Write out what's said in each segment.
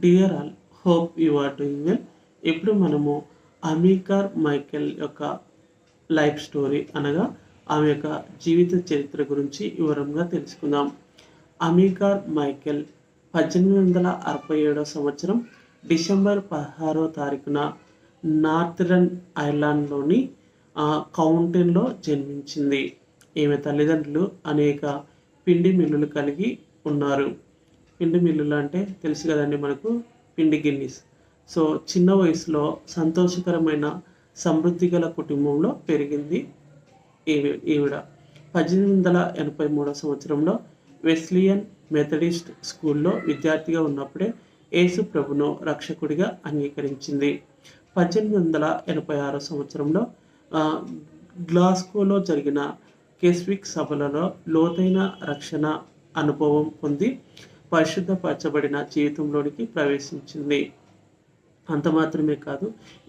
Dear all hope you are doing well ఇప్పుడు మనము అమీకార్ Michael యొక్క లైఫ్ స్టోరీ అనగా ఆమె యొక్క జీవిత చరిత్ర గురించి వివరంగా తెలుసుకుందాం. అమీకార్ మైకెల్ పద్దెనిమిది వందల అరవై ఏడో సంవత్సరం డిసెంబర్ పదహారో తారీఖున నార్థరన్ ఐర్లాండ్లోని ఆ, కౌంటెన్లో జన్మించింది. ఈమె తల్లిదండ్రులు అనేక పిండి మిల్లులు కలిగి ఉన్నారు. పిండి మిల్లులు అంటే తెలుసు కదండి మనకు పిండి గిన్నీస్. సో చిన్న వయసులో సంతోషకరమైన సమృద్ధి గల కుటుంబంలో పెరిగింది ఈవిడ. పద్దెనిమిది వందల ఎనభై మూడో సంవత్సరంలో వెస్లియన్ మెథడిస్ట్ స్కూల్లో విద్యార్థిగా ఉన్నప్పుడే యేసు ప్రభును రక్షకుడిగా అంగీకరించింది. పద్దెనిమిది వందల ఎనభై ఆరో సంవత్సరంలో గ్లాస్కోలో జరిగిన కెస్విక్ సభలలో లోతైన రక్షణ అనుభవం పొంది పరిశుద్ధపరచబడిన జీవితంలోనికి ప్రవేశించింది. అంత మాత్రమే కాదు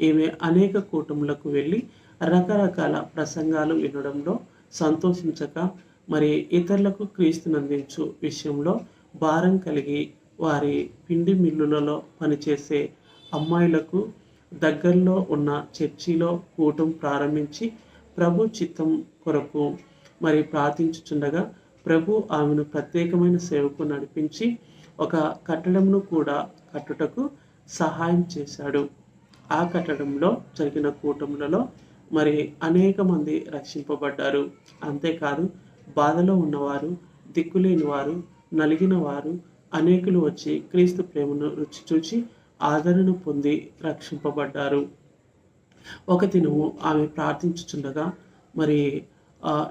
ఈమె అనేక కూటములకు వెళ్ళి రకరకాల ప్రసంగాలు వినడంలో సంతోషించక మరి ఇతరులకు క్రీస్తునందించు విషయంలో భారం కలిగి వారి పిండి మిల్లులలో పనిచేసే అమ్మాయిలకు దగ్గరలో ఉన్న చర్చిలో కూటం ప్రారంభించి ప్రభు చిత్తం కొరకు మరి ప్రార్థించుచుండగా ప్రభు ఆమెను ప్రత్యేకమైన సేవకు నడిపించి ఒక కట్టడంను కూడా కట్టుటకు సహాయం చేశాడు. ఆ కట్టడంలో జరిగిన కూటములలో మరి అనేక మంది రక్షింపబడ్డారు. అంతేకాదు బాధలో ఉన్నవారు దిక్కులేని వారు నలిగిన వారు అనేకులు వచ్చి క్రీస్తు ప్రేమను రుచి చూచి ఆదరణ పొంది రక్షింపబడ్డారు. ఒక దినము ఆమె ప్రార్థించుచుండగా మరి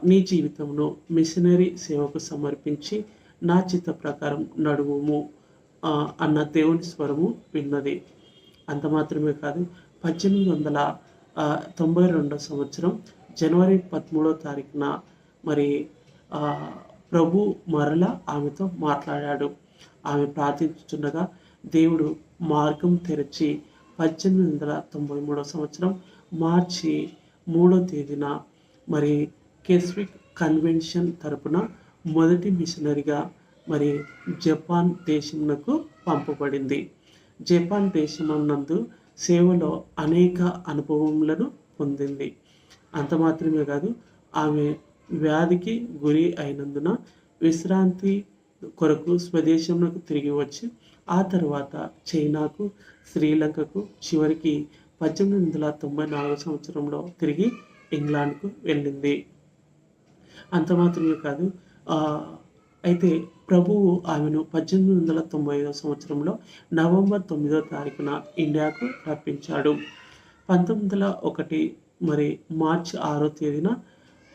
నీ జీవితంలో మిషనరీ సేవకు సమర్పించి నా చిత్త ప్రకారం నడువుము అన్న దేవుని స్వరము విన్నది. అంత మాత్రమే కాదు పద్దెనిమిది వందల తొంభై రెండో సంవత్సరం జనవరి పదమూడో తారీఖున మరి ప్రభు మరల ఆమెతో మాట్లాడాడు. ఆమె ప్రార్థించుచుండగా దేవుడు మార్గం తెరిచి పద్దెనిమిది వందల తొంభై మూడో సంవత్సరం మార్చి మూడో తేదీన మరి కెస్విక్ కన్వెన్షన్ తరపున మొదటి మిషనరీగా మరి జపాన్ దేశమునకు పంపబడింది. జపాన్ దేశమునందు సేవలో అనేక అనుభవములను పొందింది. అంత మాత్రమే కాదు ఆమె వ్యాధికి గురి అయినందున విశ్రాంతి కొరకు స్వదేశంలోకి తిరిగి వచ్చి ఆ తర్వాత చైనాకు శ్రీలంకకు చివరికి పద్దెనిమిది వందల తొంభై నాలుగు సంవత్సరంలో తిరిగి ఇంగ్లాండ్కు వెళ్ళింది. అంత మాత్రమే కాదు. అయితే ప్రభువు ఆమెను పద్దెనిమిది వందల తొంభై ఐదో సంవత్సరంలో నవంబర్ తొమ్మిదో తారీఖున ఇండియాకు రప్పించాడు. పంతొమ్మిది వందల ఒకటి మరి మార్చి ఆరో తేదీన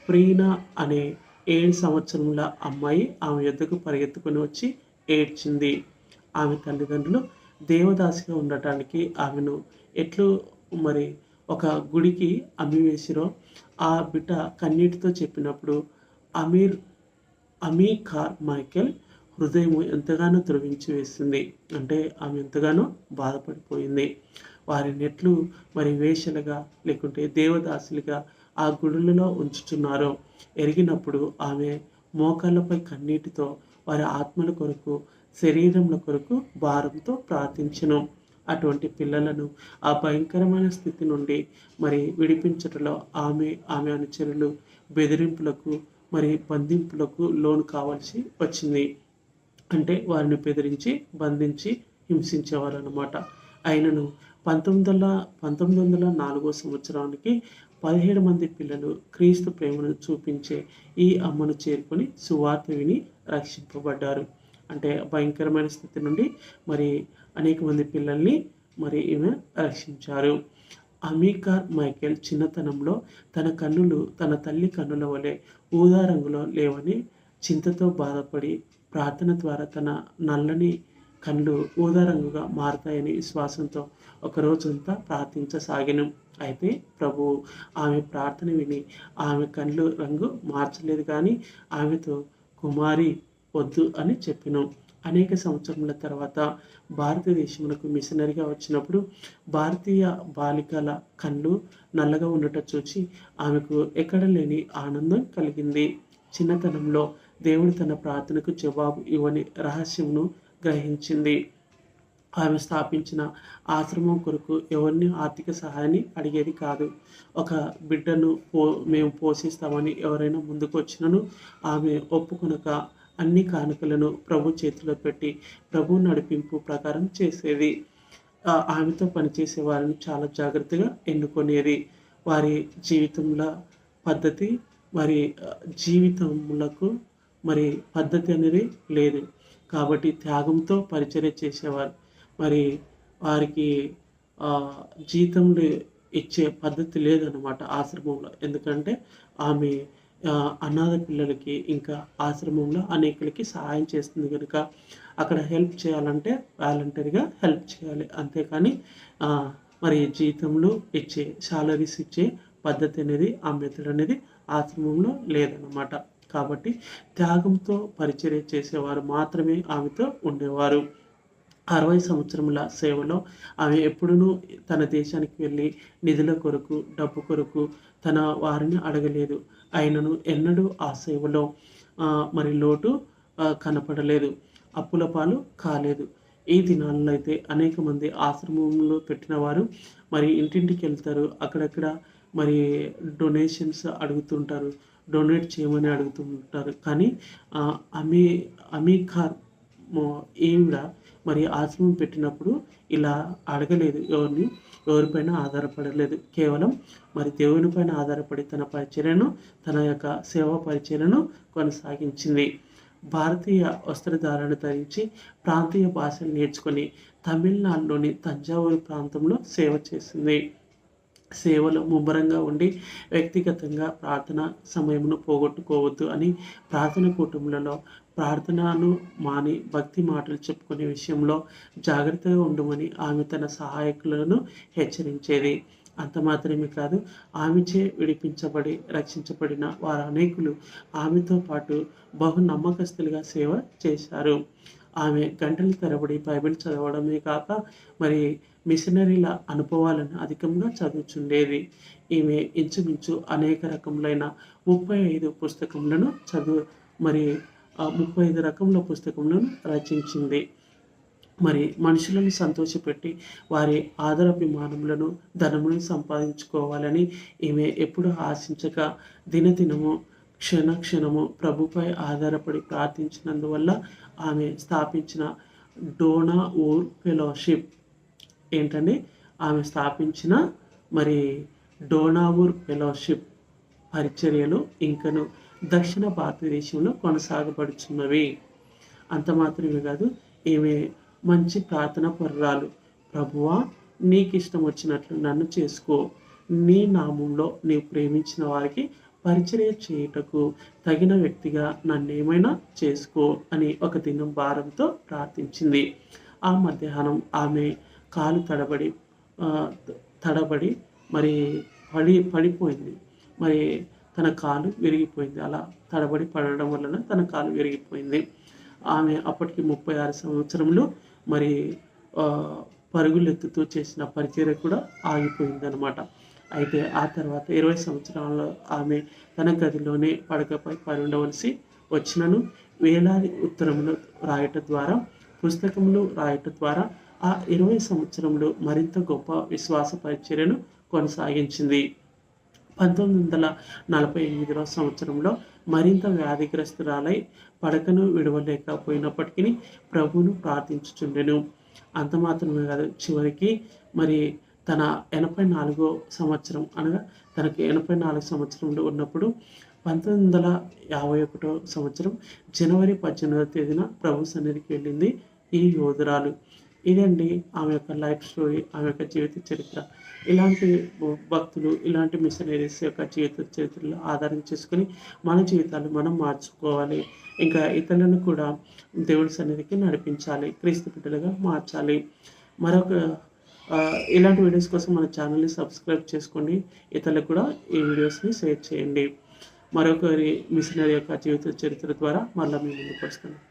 ప్రీనా అనే ఏడు సంవత్సరముల అమ్మాయి ఆమె యొద్దకు పరిగెత్తుకుని వచ్చి ఏడ్చింది. ఆమె తల్లిదండ్రులు దేవదాసిగా ఉండటానికి ఆమెను ఎట్లు మరి ఒక గుడికి అమ్మివేసిరో ఆ బిడ్డ కన్నీటితో చెప్పినప్పుడు అమీర్ అమీ కార్ మైకెల్ హృదయం ఎంతగానో త్రవించి వేసింది. అంటే ఆమె ఎంతగానో బాధపడిపోయింది. వారి నెట్లు మరి వేషలుగా లేకుంటే దేవదాసులుగా ఆ గుడులలో ఉంచుతున్నారు ఎరిగినప్పుడు ఆమె మోకాళ్ళపై కన్నీటితో వారి ఆత్మల కొరకు శరీరముల కొరకు భారంతో ప్రార్థించను. అటువంటి పిల్లలను ఆ భయంకరమైన స్థితి నుండి మరి విడిపించటంలో ఆమె ఆమె అనుచరులు బెదిరింపులకు మరి బంధింపులకు లోను కావాల్సి వచ్చింది. అంటే వారిని బెదిరించి బంధించి హింసించేవారు అనమాట ఆయనను పంతొమ్మిది వందల పంతొమ్మిది వందల నాలుగో సంవత్సరానికి పదిహేడు మంది పిల్లలు క్రీస్తు ప్రేమను చూపించే ఈ అమ్మను చేరుకొని సువార్త విని రక్షింపబడ్డారు. అంటే భయంకరమైన స్థితి నుండి మరి అనేక మంది పిల్లల్ని మరి ఈమె రక్షించారు. అమీకార్ మైకేల్ చిన్నతనంలో తన కన్నులు తన తల్లి కన్నుల వలె ఊదా రంగులో లేవని చింతతో బాధపడి ప్రార్థన ద్వారా తన నల్లని కళ్ళు ఊదా రంగుగా మారతాయని విశ్వాసంతో ఒకరోజంతా ప్రార్థించసాగాను. అయితే ప్రభు ఆమె ప్రార్థన విని ఆమె కళ్ళు రంగు మార్చలేదు కానీ ఆమెతో కుమారి వద్దు అని చెప్పినాం. అనేక సంవత్సరముల తర్వాత భారతదేశమునకు మిషనరీగా వచ్చినప్పుడు భారతీయ బాలికల కళ్ళు నల్లగా ఉండటం చూచి ఆమెకు ఎక్కడ లేని ఆనందం కలిగింది. చిన్నతనంలో దేవుడు తన ప్రార్థనకు జవాబు ఇవ్వని రహస్యమును గ్రహించింది. ఆమె స్థాపించిన ఆశ్రమం కొరకు ఎవరిని ఆర్థిక సహాయాన్ని అడిగేది కాదు. ఒక బిడ్డను పో మేము పోషిస్తామని ఎవరైనా ముందుకు వచ్చినను ఆమె ఒప్పుకొనక అన్ని కానుకలను ప్రభు చేతిలో పెట్టి ప్రభు నడిపింపు ప్రకారం చేసేది. ఆమెతో పనిచేసే వారిని చాలా జాగ్రత్తగా ఎన్నుకునేది. వారి జీవితంలో పద్ధతి వారి జీవితములకు మరి పద్ధతి అనేది లేదు. కాబట్టి త్యాగంతో పరిచర్య చేసేవారు. మరి వారికి జీతంలో ఇచ్చే పద్ధతి లేదన్నమాట ఆశ్రమంలో. ఎందుకంటే ఆమె అనాథ పిల్లలకి ఇంకా ఆశ్రమంలో అనేకులకి సహాయం చేస్తుంది కనుక అక్కడ హెల్ప్ చేయాలంటే వాలంటరీగా హెల్ప్ చేయాలి. అంతేకాని మరి జీతంలో ఇచ్చే శాలరీస్ ఇచ్చే పద్ధతి అనేది ఆ మెథడ్ అనేది ఆశ్రమంలో లేదన్నమాట. కాబట్టి త్యాగంతో పరిచర్య చేసేవారు మాత్రమే ఆమెతో ఉండేవారు. అరవై సంవత్సరముల సేవలో ఆమె ఎప్పుడూ తన దేశానికి వెళ్ళి నిధుల కొరకు డబ్బు కొరకు తన వారిని అడగలేదు. ఆయనను ఎన్నడూ ఆ సేవలో మరి లోటు కనపడలేదు. అప్పుల పాలు కాలేదు. ఈ దినాల్లో అయితే అనేక మంది ఆశ్రమంలో పెట్టిన వారు మరి ఇంటింటికి వెళ్తారు. అక్కడక్కడ మరి డొనేషన్స్ అడుగుతుంటారు. డొనేట్ చేయమని అడుగుతుంటారు. కానీ అమీ అమీఖార్ ఈవిడ మరి ఆశ్రమం పెట్టినప్పుడు ఇలా అడగలేదు ఎవరిని. ఎవరిపైన ఆధారపడలేదు. కేవలం మరి దేవునిపైన ఆధారపడి తన పరిచర్యను తన యొక్క సేవా పరిచర్యను కొనసాగించింది. భారతీయ వస్త్రధారణ ధరించి ప్రాంతీయ భాషలు నేర్చుకొని తమిళనాడులోని తంజావూరు ప్రాంతంలో సేవ చేసింది. సేవలో ముమ్మరంగా ఉండి వ్యక్తిగతంగా ప్రార్థన సమయమును పోగొట్టుకోవద్దు అని ప్రార్థన కుటుంబంలో ప్రార్థనను మాని భక్తి మాటలు చెప్పుకునే విషయంలో జాగ్రత్తగా ఉండమని ఆమె తన సహాయకులను హెచ్చరించేది. అంత మాత్రమే కాదు ఆమెచే విడిపించబడి రక్షించబడిన వారు అనేకులు ఆమెతో పాటు బహు నమ్మకస్తులుగా సేవ చేశారు. ఆమె గంటల తరబడి బైబిల్ చదవడమే కాక మరి మిషనరీల అనుభవాలను అధికంగా చదువుచుండేది. ఈమె ఇంచుమించు అనేక రకములైన ముప్పై ఐదు పుస్తకములను చదువు మరి ముప్పై ఐదు రకముల పుస్తకములను రచించింది. మరి మనుషులను సంతోషపెట్టి వారి ఆదరాభిమానములను ధనమును సంపాదించుకోవాలని ఈమె ఎప్పుడు ఆశించక దినదినము క్షణ క్షణము ప్రభుపై ఆధారపడి ప్రార్థించినందువల్ల ఆమె స్థాపించిన డోనా ఊర్ ఫెలోషిప్. ఏంటండి? ఆమె స్థాపించిన మరి డోనావూర్ ఫెలోషిప్ పరిచర్యలు ఇంకను దక్షిణ భారతదేశంలో కొనసాగబడుచున్నవి. అంత మాత్రమే కాదు ఏమే మంచి ప్రార్థన పర్రాలు. ప్రభువా నీకు ఇష్టం వచ్చినట్లు నన్ను చేసుకో. నీ నామంలో నీవు ప్రేమించిన వారికి పరిచర్య చేయుటకు తగిన వ్యక్తిగా నన్ను ఏమైనా చేసుకో అని ఒక దినం భారంతో ప్రార్థించింది. ఆ మధ్యాహ్నం ఆమె కాలు తడబడి తడబడి మరి పడి పడిపోయింది. మరి తన కాలు విరిగిపోయింది. అలా తడబడి పడడం వలన తన కాలు విరిగిపోయింది. ఆమె అప్పటికి ముప్పై ఆరు సంవత్సరంలో మరి పరుగులెత్తుతూ చేసిన పరిచర్య కూడా ఆగిపోయింది అనమాట అయితే ఆ తర్వాత ఇరవై సంవత్సరాల్లో ఆమె తన గదిలోనే పడకపై పని ఉండవలసి వచ్చినను వేలాది ఉత్తరములు రాయటం ద్వారా పుస్తకములు రాయటం ద్వారా ఆ ఇరవై సంవత్సరంలో మరింత గొప్ప విశ్వాస పరిచర్యను కొనసాగించింది. పంతొమ్మిది వందల నలభై ఎనిమిదవ సంవత్సరంలో మరింత వ్యాధిగ్రస్తురాలై పడకను విడవలేకపోయినప్పటికీ ప్రభువును ప్రార్థించుచుండెను. అంత మాత్రమే కాదు చివరికి మరి తన ఎనభై నాలుగో సంవత్సరం అనగా తనకి ఎనభై నాలుగు సంవత్సరంలో ఉన్నప్పుడు పంతొమ్మిది వందల యాభై ఒకటో సంవత్సరం జనవరి పద్దెనిమిదవ తేదీన ప్రభు సన్నిధికి వెళ్ళింది ఈ యోధురాలు. ఇదండి ఆమె యొక్క లైఫ్ స్టోరీ ఆమె యొక్క జీవిత చరిత్ర. ఇలాంటి భక్తులు ఇలాంటి మిషనరీస్ యొక్క జీవిత చరిత్రలు ఆధారం చేసుకుని మన జీవితాలు మనం మార్చుకోవాలి. ఇంకా ఇతరులను కూడా దేవుడి సన్నిధికి నడిపించాలి క్రీస్తు బిడ్డలుగా మార్చాలి. మరొక ఇలాంటి వీడియోస్ కోసం మన ఛానల్ని సబ్స్క్రైబ్ చేసుకోండి. ఇతరులకు కూడా ఈ వీడియోస్ని షేర్ చేయండి. మరొకరి మిషనరీ యొక్క జీవిత చరిత్ర ద్వారా మళ్ళీ మేము ముందుకు వస్తాను